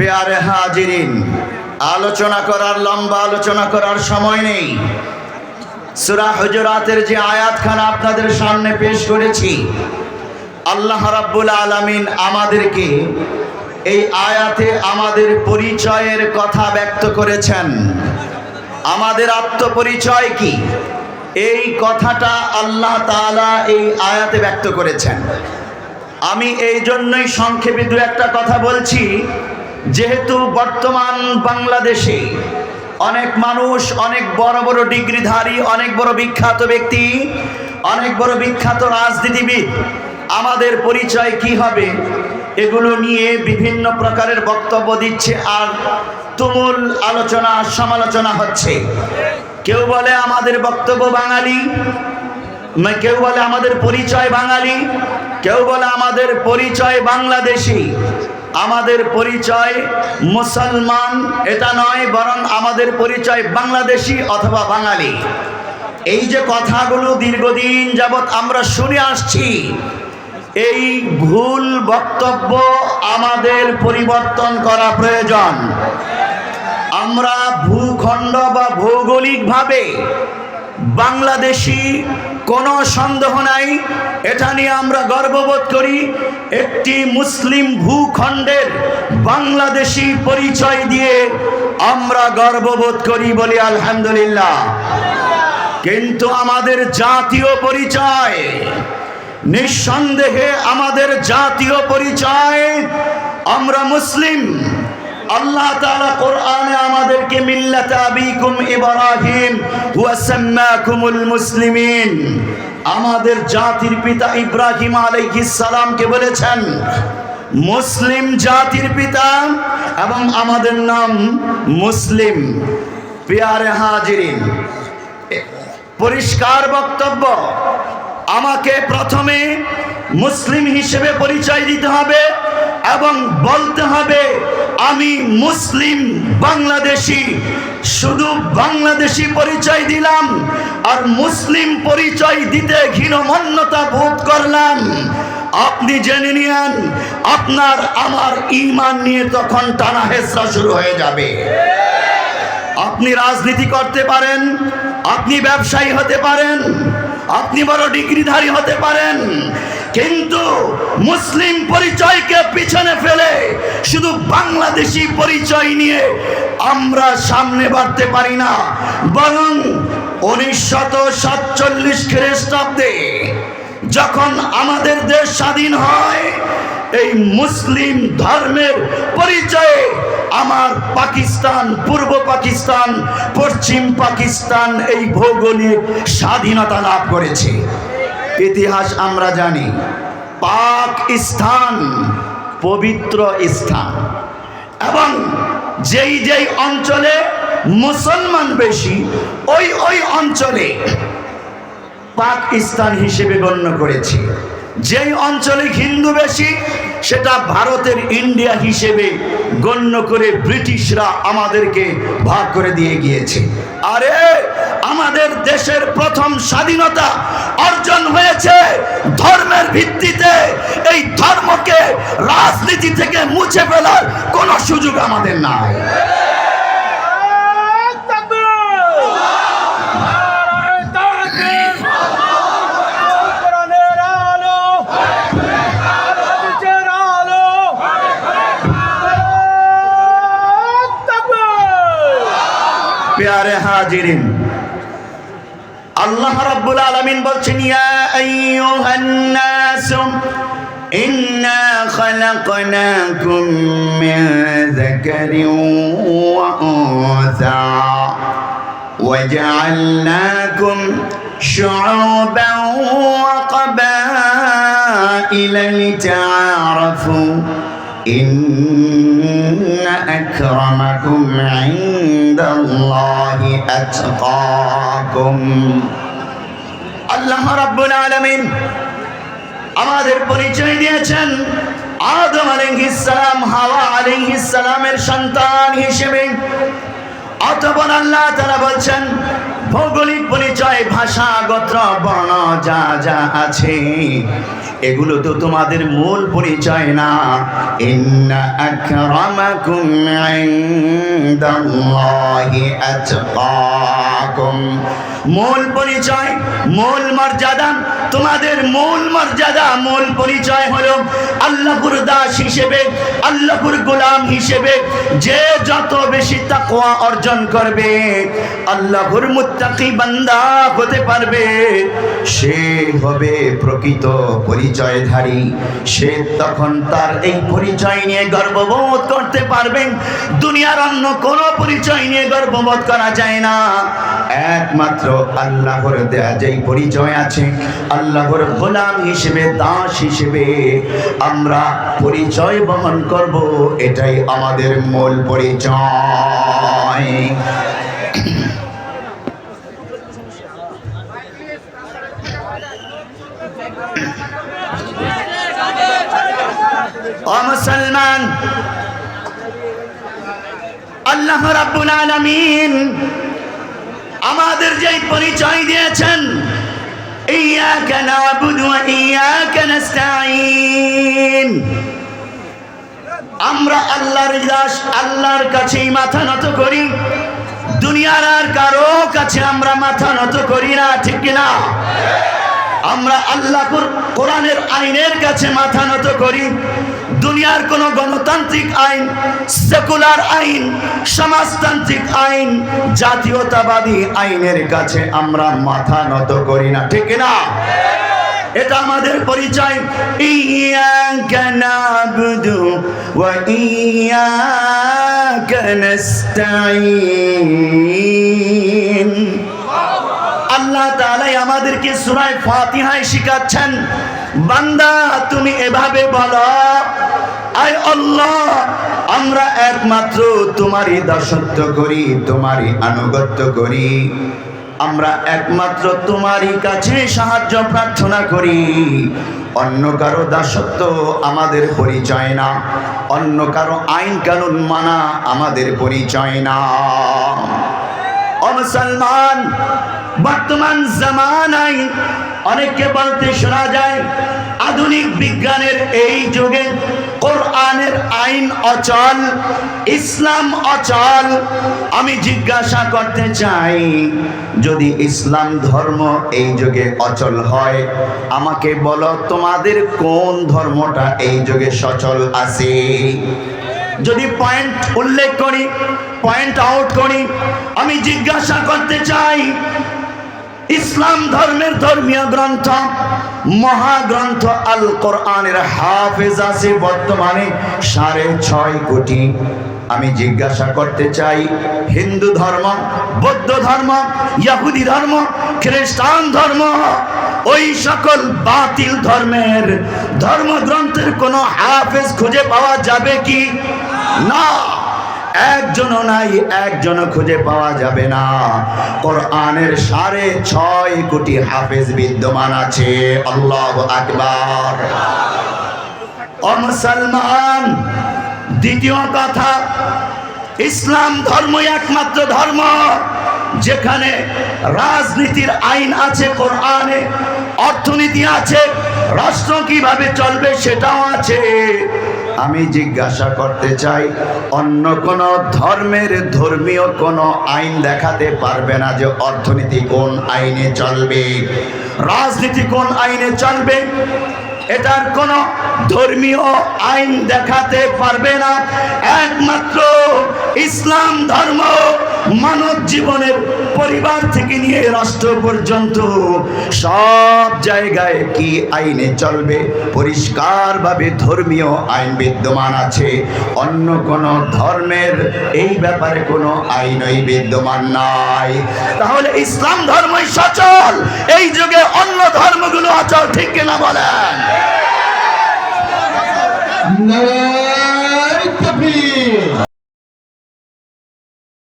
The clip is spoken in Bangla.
পেয়ারে হাজিরিন। আলোচনা করার, লম্বা আলোচনা করার সময় নেই। সুরা হুজরাতের যে আয়াতখানা আপনাদের সামনে পেশ করেছি, আল্লাহ রাব্বুল আলামিন আমাদেরকে এই আয়াতে আমাদের পরিচয়ের কথা ব্যক্ত করেছেন। আমাদের আত্মপরিচয় কি? এই কথাটা আল্লাহ তাআলা এই আয়াতে ব্যক্ত করেছেন। আমি এই জন্যই সংক্ষেপে দু একটা কথা বলছি। যেহেতু বর্তমান বাংলাদেশে অনেক মানুষ, অনেক বড় বড় ডিগ্রিধারী, অনেক বড় বিখ্যাত ব্যক্তি, অনেক বড় বিখ্যাত রাজনীতিবিদ, আমাদের পরিচয় কি হবে? এগুলো নিয়ে বিভিন্ন প্রকারের বক্তব্য দিচ্ছে আর তুমুল আলোচনা, সমালোচনা হচ্ছে। কেউ বলে আমাদের বক্তব্য বাঙালি কেউ বলে আমাদের পরিচয় বাঙালি, কেউ বলে আমাদের পরিচয় বাংলাদেশি। আমাদের পরিচয় মুসলমান, এটা নয়, বরং আমাদের পরিচয় বাংলাদেশি অথবা বাঙালি। এই যে কথাগুলো দীর্ঘদিন যাবৎ আমরা শুনে আসছি, এই ভুল বক্তব্য আমাদের পরিবর্তন করা প্রয়োজন। আমরা ভূখণ্ড বা ভৌগোলিকভাবে বাংলাদেশি, কোনো সন্দেহ নাই। এটা নিয়ে আমরা গর্ববোধ করি, একটি মুসলিম ভূখণ্ডের বাংলাদেশি পরিচয় দিয়ে আমরা গর্ববোধ করি বলি আলহামদুলিল্লাহ। কিন্তু আমাদের জাতীয় পরিচয়, নিঃসন্দেহে আমাদের জাতীয় পরিচয়, আমরা মুসলিম। আল্লাহ তাআলা কোরআনে আমাদেরকে মিল্লাত আবিকুম ইব্রাহিম মুসলিমিন। আমাদের জাতির পিতা ইব্রাহিম সালামকে বলেছেন, মুসলিম জাতির পিতা এবং আমাদের নাম মুসলিম। পিয়ারে হাজিরিন, পরিষ্কার বক্তব্য, আমাকে প্রথমে মুসলিম হিসেবে পরিচয় দিতে হবে। এবং বলতে হবে, আমি মুসলিম বাংলাদেশি। শুধু বাংলাদেশি পরিচয় দিলাম, আর মুসলিম পরিচয় দিতে ঘৃণমন্যতা বোধ করলাম। আপনি জেনে নিয়েন, আপনার আমার ইমান নিয়ে তখন টানা হেসরা শুরু হয়ে যাবে। আপনি রাজনীতি করতে পারেন, আপনি ব্যবসায়ী হতে পারেন, আপনি বড় ডিগ্রিধারী হতে পারেন কিন্তু মুসলিম পরিচয়কে পিছনে ফেলে শুধু বাংলাদেশি পরিচয় নিয়ে আমরা সামনে বাড়তে পারি না, বরং উনিশশত সাতচল্লিশ খ্রিস্টাব্দে যখন আমাদের দেশ স্বাধীন হয়, এই মুসলিম ধর্মের পরিচয়ে আমার পাকিস্তান, পূর্ব পাকিস্তান, পশ্চিম পাকিস্তান এই ভৌগোলিক স্বাধীনতা লাভ করেছে। ইতিহাস আমরা জানি। পাকিস্তান পবিত্র স্থান। এবং যেই যেই অঞ্চলে মুসলমান বেশি, ওই ওই অঞ্চলে পাকিস্তান হিসেবে গণ্য করেছে। যেই অঞ্চলে হিন্দু বেশি, সেটা ভারতের ইন্ডিয়া হিসেবে গণ্য করে ব্রিটিশরা আমাদেরকে ভাগ করে দিয়ে গিয়েছে। আরে আমাদের দেশের প্রথম স্বাধীনতা অর্জন হয়েছে ধর্মের ভিত্তিতে। এই ধর্মকে রাজনীতি থেকে মুছে ফেলার কোনো সুযোগ আমাদের নাই। হাজিরিন আল্লাহ রাব্বুল আলামিন বলছেন ইয়া আইয়ুহান নাস ইন্না খালাকনাকুম মিন যাকারিন ওয়া উনসা وجعلناكم شعوبا وقبائل لتعارفوا إن أكرمكم عند الله أتقاكم আল্লাহ রাব্বুল আলামিন আমাদের পরিচয় দিয়েছেন আদম আলাইহিস সালাম হাওয়া আলাইহিস সালামের সন্তান হিসেবে অতঃপর আল্লাহ তাআলা বলছেন ভৌগোলিক পরিচয়, ভাষা, গোত্র, বর্ণ যা যা আছে, এগুলো তো তোমাদের মূল পরিচয় না। মূল পরিচয়, মূল মর্যাদা, তোমাদের মূল মর্যাদা, মূল পরিচয় হলো আল্লাহর দাস হিসেবে, আল্লাহর গোলাম হিসেবে যে যত বেশি তাকওয়া অর্জন করবে, আল্লাহর মুত্তাকি বান্দা হতে পারবে। সে হবে প্রকৃত পরিচয়ধারী। সে তখন তার এই পরিচয় নিয়ে গর্ববোধ করতে পারবেন দুনিয়ার অন্য কোনো পরিচয় নিয়ে গর্ববোধ করা যায় না। একমাত্র আল্লাহর দেয়া যেই পরিচয় আছে, আল্লাহর গোলাম হিসেবে, দাস হিসেবে আমরা পরিচয় বহন করব। এটাই আমাদের মূল পরিচয়। ও মুসলমান, আল্লাহ রাব্বুল আলামিন আমাদের যে পরিচয় দিয়েছেন নাবুদু ওয়া ইয়াকা নাস্তাঈন। আমরা আল্লাহর দাস, আল্লাহর কাছেই মাথা নত করি, দুনিয়ার আর কারও কাছে আমরা মাথা নত করি না, ঠিক না? আমরা আল্লাহ কোরআনের আইনের কাছে মাথা নত করি দুনিয়ার কোনো গণতান্ত্রিক আইন, সেকুলার আইন, সমাজতান্ত্রিক আইন, জাতীয়তাবাদী আইনের কাছে আমরা মাথা নত করি না, ঠিক না এটা আমাদের পরিচয়। আল্লাহ তাআলাই আমাদেরকে সূরা ফাতিহায় শিখাচ্ছেন বান্দা, তুমি এভাবে বলো, আয় আল্লাহ, আমরা একমাত্র তোমারই দাসত্ব করি, তোমারই আনুগত্য করি। আমরা একমাত্র তোমারই কাছে সাহায্য, প্রার্থনা করি। অন্য কারও দাসত্ব আমাদের পরিচয় না। অন্য কারও আইন কানুন মানা আমাদের পরিচয় না। মুসলমান, বর্তমান জামানায় অনেককে বলতে শোনা যায়, আধুনিক বিজ্ঞানের এই যুগে কোরআনের আইন অচল, ইসলাম অচল। আমি জিজ্ঞাসা করতে চাই, যদি ইসলাম ধর্ম এই যুগে অচল হয়, আমাকে বলো তোমাদের কোন ধর্মটা এই যুগে সচল আছে? যদি পয়েন্ট উল্লেখ করি পয়েন্ট আউট করি, আমি জিজ্ঞাসা করতে চাই ইসলাম ধর্মের ধর্মীয় গ্রন্থ, মহাগ্রন্থ আল কোরআনের হাফেজ আছে বর্তমানে সাড়ে ছয় কোটি। আমি জিজ্ঞাসা করতে চাই, হিন্দু ধর্ম, বৌদ্ধ ধর্ম, ইয়াহুদি ধর্ম, খ্রিস্টান ধর্ম, ওই সকল বাতিল ধর্মের ধর্মগ্রন্থের কোনো হাফেজ খুঁজে পাওয়া যাবে কি? না। একজনও নাই, একজনও খুঁজে পাওয়া যাবে না। কোরআনের সাড়ে ছয় কোটি হাফেজ বিদ্যমান আছে। আল্লাহ আকবার। মুসলমান, দ্বিতীয় কথা, ইসলাম ধর্মই একমাত্র ধর্ম, যেখানে রাজনীতির আইন আছে, কোরআনে অর্থনীতি আছে, রাষ্ট্র কীভাবে চলবে সেটাও আছে। আমি জিজ্ঞাসা করতে চাই, অন্য কোন ধর্মের ধর্মীয় কোন আইন দেখাতে পারবে না যে অর্থনীতি কোন আইনে চলবে, রাজনীতি কোন আইনে চলবে? এটার কোনো ধর্মীয় আইন দেখাতে পারবে না। একমাত্র ইসলাম ধর্ম মানব জীবনের পরিবার থেকে নিয়ে রাষ্ট্র পর্যন্ত সব জায়গায় কি আইনে চলবে? পরিষ্কারভাবে ধর্মীয় আইন বিদ্যমান আছে। অন্য কোন ধর্মের এই ব্যাপারে কোনো আইনই বিদ্যমান নাই। তাহলে ইসলাম ধর্মই সচল। এই যুগে অন্য ধর্মগুলো অচল, ঠিক কিনা বলেন?